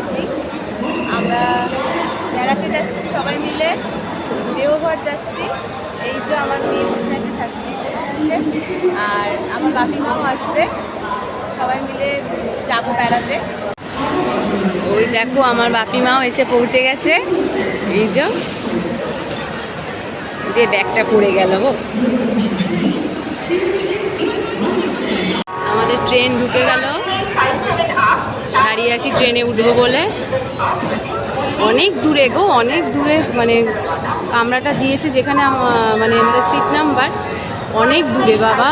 আছি। আমরা বেড়াতে যাচ্ছি সবাই মিলে, দেওঘর যাচ্ছি। এই যে আমার মেয়ে বসে আছে, শাশুড়ি বসে আছে, আর আমার বাপি মাও আসবে। সবাই মিলে যাব বেড়াতে। ওই দেখো, আমার বাপি মাও এসে পৌঁছে গেছে। এই যে দিয়ে ব্যাগটা পড়ে গেল গো। আমাদের ট্রেন ঢুকে গেল। দাঁড়িয়ে আছি, ট্রেনে উঠবো বলে। অনেক দূরে গো, অনেক দূরে মানে কামরাটা দিয়েছে যেখানে মানে আমাদের সিট নাম্বার অনেক দূরে বাবা।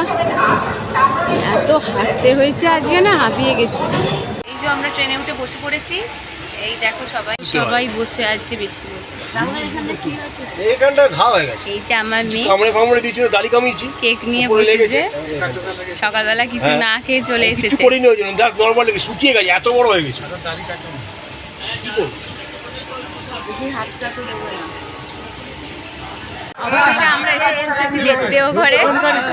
এত হাঁটতে হয়েছে আজকে না, হাঁপিয়ে গেছি। এই যে আমরা ট্রেনে উঠে বসে পড়েছি। এই দেখো সবাই। সবাই বসে আছে বেশি এইখানটা ঘা হয়ে গেছে। এই যে আমার মেয়ে। কামড়ে ফামড়ে দিয়েছিল দাড়ি কামিয়েছি। কেক নিয়ে বসেছে। সকালবেলা কিছু হ্যাঁ। না খেয়ে চলে কিছু এসেছে। করিনি ওই জন্য। জাস্ট নর্মাল লেগে শুকিয়ে গেছে এত বড় হয়ে গেছে। কি করব? অবশেষে আমরা এসে পৌঁছেছি দেখতেও ঘরে।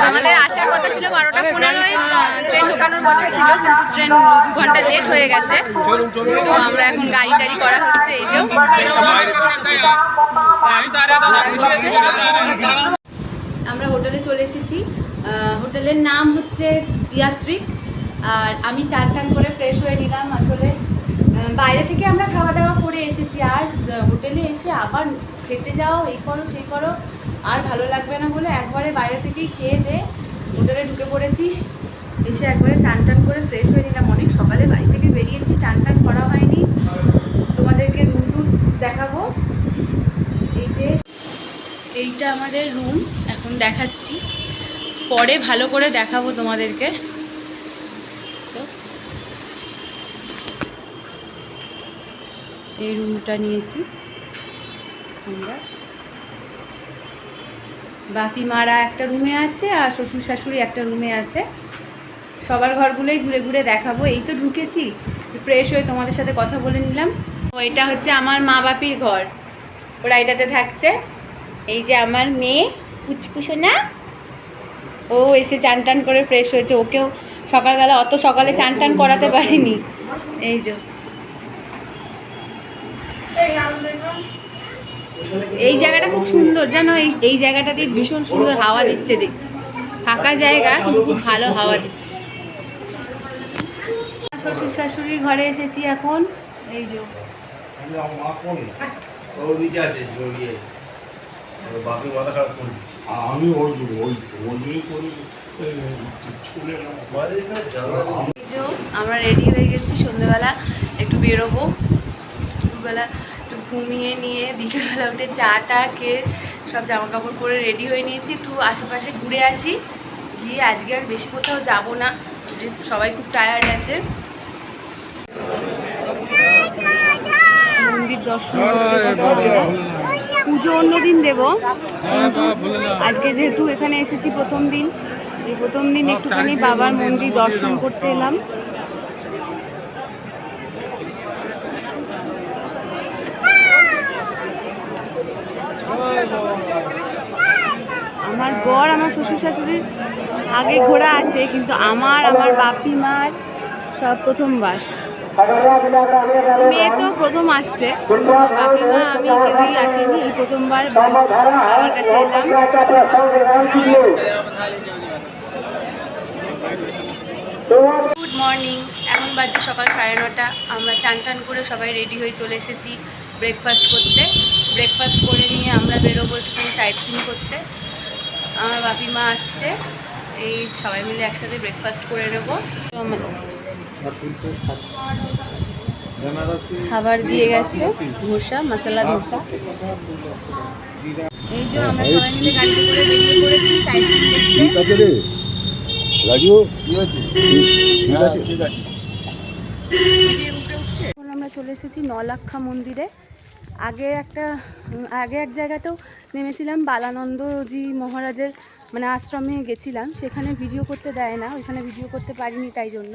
আমাদের আসার কথা ছিল বারোটা পনেরোই ট্রেন ঢোকানোর কথা ছিল, কিন্তু ট্রেন দু ঘণ্টা লেট হয়ে গেছে। তো আমরা এখন গাড়ি টাড়ি করা হচ্ছে, এই যে। আমরা হোটেলে চলে এসেছি। হোটেলের নাম হচ্ছে ইয়াত্রিক আর আমি চান টান করে ফ্রেশ হয়ে নিলাম আসলে। বাইরে থেকে আমরা খাওয়া দাওয়া করে এসেছি। আর হোটেলে এসে আবার খেতে যাও, এই করো, সেই করো, আর ভালো লাগবে না বলে একবারে বাইরে থেকেই খেয়ে দে, হোটেলে ঢুকে পড়েছি। এসে একবারে চান টান করে ফ্রেশ হয়ে নিলাম। অনেক সকালে বাড়ি থেকে বেরিয়েছি, চান টান করা হয়নি। তোমাদেরকে রুম টুর দেখাবো। এই যে, এইটা আমাদের রুম এখন দেখাচ্ছি। পরে ভালো করে দেখাবো তোমাদেরকে। এই রুমটা নিয়েছি। আমরা। বাপি মারা একটা রুমে আছে আর শ্বশুর শাশুড়ি একটা রুমে আছে। সবার ঘরগুলোই ঘুরে ঘুরে দেখাবো। এই তো ঢুকেছি। ফ্রেশ হয়ে তোমাদের সাথে কথা বলে নিলাম। ও এটা হচ্ছে আমার মা বাপির ঘর। ওরা এটাতে থাকছে। এই যে আমার মেয়ে কুচকুশো না ও এসে চান টান করে ফ্রেশ হয়েছে। ওকেও সকালবেলা অত সকালে চান টান করাতে পারিনি। এই যে। এই জায়গাটা খুব সুন্দর, জানো? এই এই জায়গাটাতে ভীষণ সুন্দর হাওয়া দিচ্ছে, দেখছি। ফাঁকা জায়গা, কিন্তু খুব ভালো হাওয়া দিচ্ছে। শ্বশুর শাশুড়ির ঘরে এসেছি এখন। এই যে। আমরা রেডি হয়ে গেছি সন্ধ্যেবেলা একটু বেরোবো। দুপুরবেলা একটু ঘুমিয়ে নিয়ে বিকেলবেলা উঠে চা টা খেয়ে সব জামা কাপড় পরে রেডি হয়ে নিয়েছি। একটু আশেপাশে ঘুরে আসি। গিয়ে আজকে আর বেশি কোথাও যাব না। যে সবাই খুব টায়ার্ড আছে। মন্দির দর্শন করতে এসেছি আমরা। পুজো অন্য দিন দেবো কিন্তু আজকে যেহেতু এখানে এসেছি প্রথম দিন এই প্রথম দিন একটুখানি বাবার মন্দির দর্শন করতে এলাম আমার বর আমার শ্বশুর শাশুড়ির আগে ঘোরা আছে, কিন্তু আমার আমার বাপি মার সব প্রথমবার। মেয়ে তো প্রথম আসছে, বাপি মা আমি কেউই আসেনি, প্রথমবার বাবার কাছে এলাম। গুড মর্নিং এখন বাজে সকাল সাড়ে নটা। আমরা চান টান করে সবাই রেডি হয়ে চলে এসেছি ব্রেকফাস্ট করতে। ব্রেকফাস্ট করে নিয়ে আমরা বেরোবো একটুখানি সাইট সিন করতে। আমার বাপি মা আসছে। এই সবাই মিলে একসাথে ব্রেকফাস্ট করে নেব। খাবার দিয়ে গেছে ধোসা মশলা ধোসা। এই যে আমরা সবাই মিলে গাড়িতে করে বেরিয়ে পড়েছি রে। রাজু ঠিক আছে? এখন আমরা চলে এসেছি নলাক্ষা মন্দিরে। আগে একটা আগে এক জায়গাতেও নেমেছিলাম, বালানন্দজি মহারাজের মানে আশ্রমে গেছিলাম। সেখানে ভিডিও করতে দেয় না, ওইখানে ভিডিও করতে পারিনি তাই জন্য।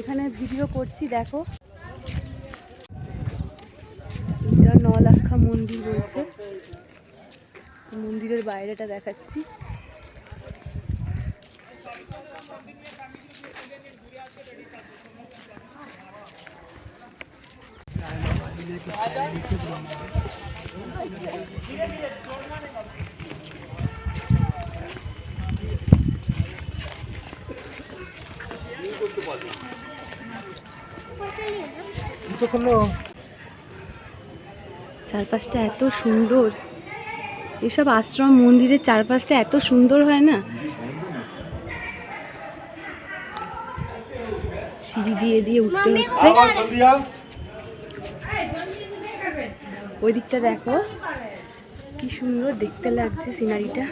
এখানে ভিডিও করছি, দেখো। এটা নলাক্ষা মন্দির রয়েছে। মন্দিরের বাইরেটা দেখাচ্ছি। চারপাশটা এত সুন্দর এসব আশ্রম মন্দিরের চারপাশটা এত সুন্দর হয় না সিঁড়ি দিয়ে দিয়ে উঠতে হচ্ছে ওই দিকটা দেখো। কি সুন্দর দেখতে লাগছে সিনারিটা।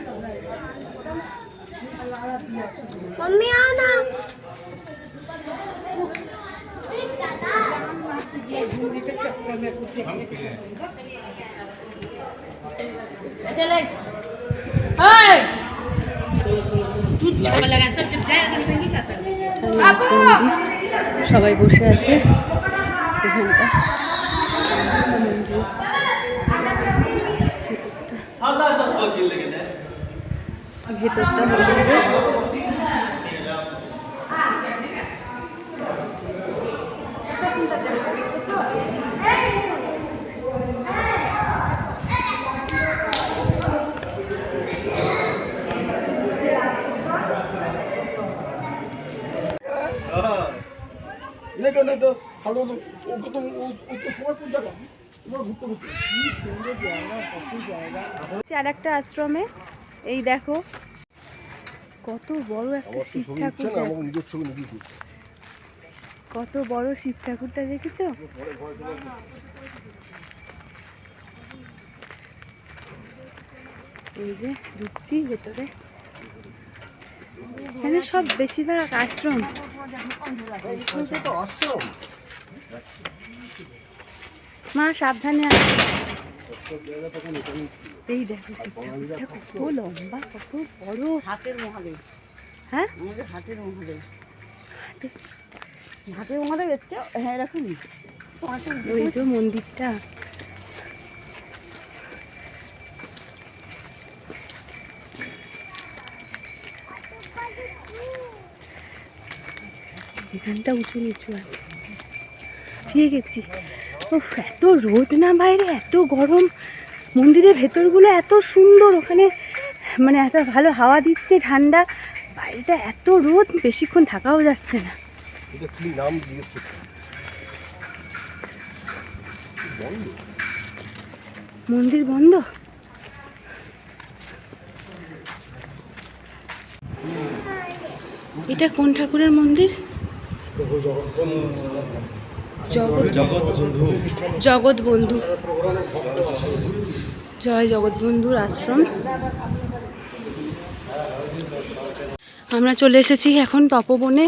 সবাই বসে আছে এখানটা। ভেতরটা মন্দিরের হচ্ছে আর একটা আশ্রমে এই দেখো কত বড় একটা শিব ঠাকুরটা। কত বড় শিব ঠাকুরটা দেখেছ? এই যে ঢুকছি ভেতরে। এখানে সব বেশিরভাগ আশ্রম। মা সাবধানে আছে এই দেখো ঠাকুরটা কত লম্বা কত বড়। হাতের মহাদেব। হ্যাঁ? আমাদের হাটের মহাদেব। হাটের মহাদেব এসছে হ্যাঁ ওই যে মন্দিরটা। এখানটা উঁচু নিচু আছে। পেয়ে গেছি। উফ এত রোদ না বাইরে এত গরম। মন্দিরের ভেতরগুলো এত সুন্দর ওখানে মানে এত ভালো হাওয়া দিচ্ছে ঠান্ডা। বাইরেটা এত রোদ বেশিক্ষণ থাকাও যাচ্ছে না। মন্দির বন্ধ? এটা কোন ঠাকুরের মন্দির? জগৎ জগৎ বন্ধু। জয় জগৎবন্ধুর আশ্রম। আমরা চলে এসেছি এখন তপবনে।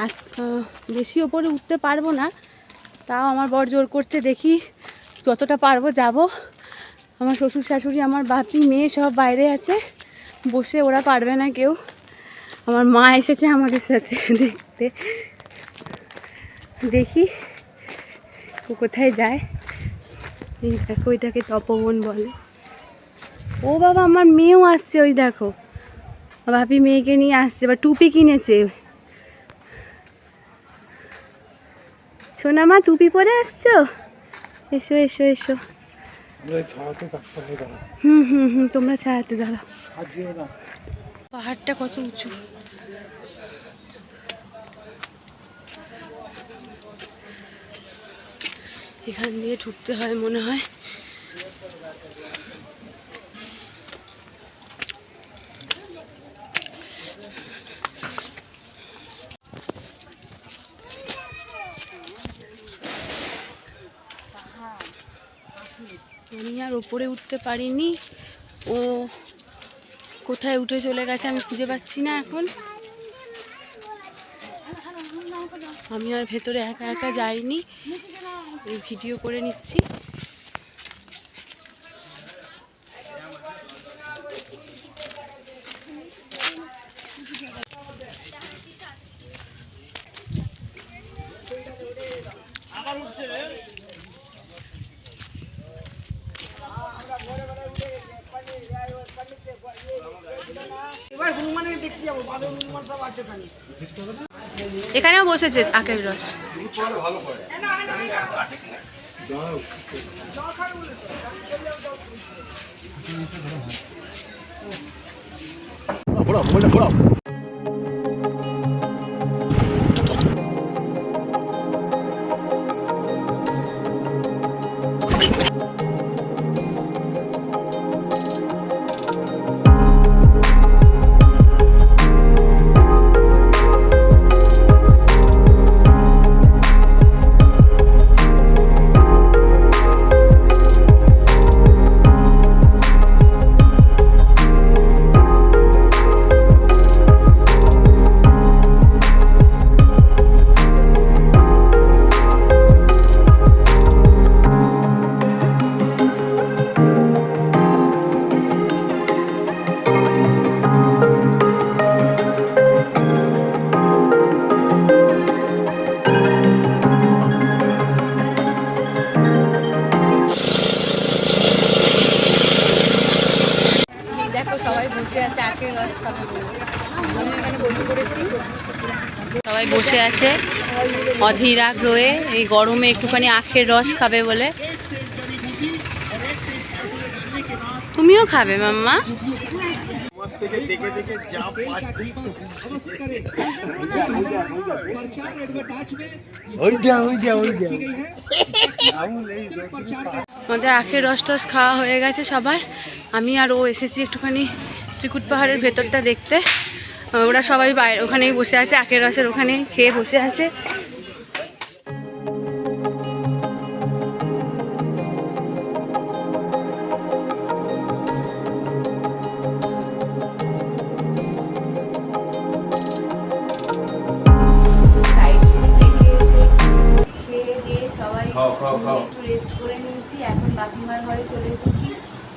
আর বেশি ওপরে উঠতে পারব না, তাও আমার বর জোর করছে, দেখি যতটা পারব যাব। আমার শ্বশুর শাশুড়ি, আমার বাপি, মেয়ে সব বাইরে আছে, বসে ওরা পারবে না কেউ। আমার মা এসেছে আমাদের সাথে দেখতে। দেখি ও কোথায় যায়। এই দেখো, এটাকে তপবন বলে। ও বাবা, আমার মেয়েও আসছে, ওই দেখো। ভাবি মেয়েকে নিয়ে আসছে, বা টুপি কিনেছে। সোনামা, টুপি পরে আসছো? এসো এসো এসো। হুম হুম হুম, তোমরা ছাড়াতে দাঁড়াও। পাহাড়টা কত উঁচু? এখান দিয়ে ঢুকতে হয় মনে হয়। আমি আর ওপরে উঠতে পারিনি। ও কোথায় উঠে চলে গেছে আমি খুঁজে পাচ্ছি না এখন। আমি আর ভেতরে একা একা যাইনি। এই ভিডিও করে নিচ্ছি। এবার হনুমানের দেখতে যাব বাদল হনুমান সব আছে এখানেও বসেছে আখের রস। মোবাইলটা ঘোরাও। আখের বসে সবাই বসে আছে অধীর আগ্রহে, এই গরমে একটুখানি আখের রস খাবে বলে। তুমিও খাবে, মাম্মা। আমাদের আখের রস টস খাওয়া হয়ে গেছে সবার। আমি আর ও এসেছি একটুখানি ত্রিকুট পাহাড়ের ভেতরটা দেখতে। ওরা সবাই বাইরে ওখানেই বসে আছে আখের রসের ওখানে খেয়ে বসে আছে। খেয়ে দিয়ে সবাই একটু রেস্ট করে নিয়েছি এখন বাপিমার ঘরে চলে এসেছি।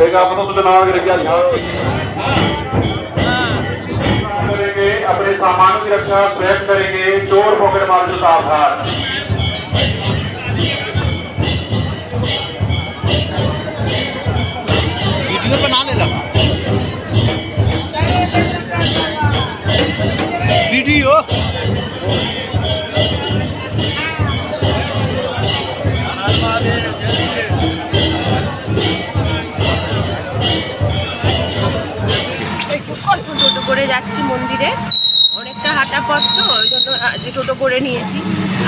देखा अपना तो नाम रखा करेंगे अपने सामानों की रक्षा स्वयं करेंगे चोर पॉकेट मार जो सावधान वीडियो बना ले लगा। वीडियो? যাচ্ছি মন্দিরে। অনেকটা হাঁটা পথ তো, ওই জন্য যে টোটো করে নিয়েছি।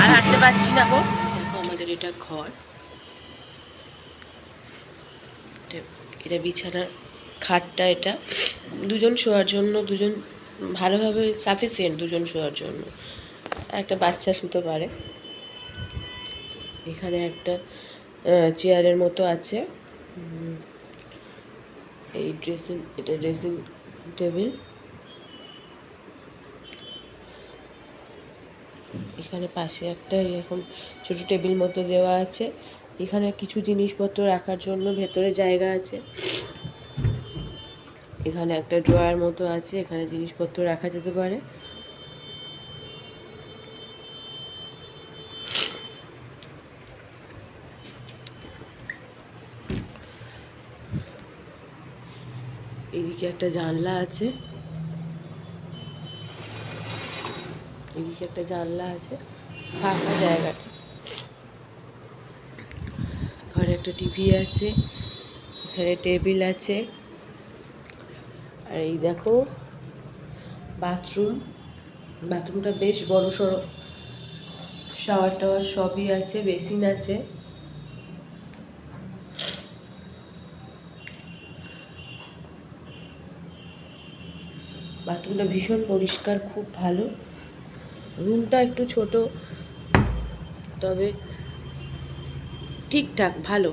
আর হাঁটতে পারছি না গো। আমাদের এটা ঘর। এটা- বিছানার খাটটা এটা। দুজন শোয়ার জন্য, দুজন ভালোভাবে সাফিসিয়েন্ট দুজন শোয়ার জন্য। একটা বাচ্চা শুতে পারে। এখানে একটা চেয়ারের মতো আছে। এই ড্রেসিং এটা ড্রেসিং টেবিল এখানে পাশে একটা এরকম ছোট টেবিল মতো দেওয়া আছে। এখানে কিছু জিনিসপত্র রাখার জন্য ভেতরে জায়গা আছে। এখানে একটা ড্রয়ার মতো আছে, এখানে জিনিসপত্র রাখা যেতে পারে। এদিকে একটা জানলা আছে। এদিকে একটা জানলা আছে, ফাঁকা জায়গাটা। ঘরে একটা টিভি আছে, এখানে টেবিল আছে। আর এই দেখো, বাথরুম। বাথরুমটা বেশ বড় সড়ো, শাওয়ার টাওয়ার সবই আছে, বেসিন আছে। বাথরুমটা ভীষণ পরিষ্কার, খুব ভালো। রুমটা একটু ছোট তবে ঠিকঠাক ভালো।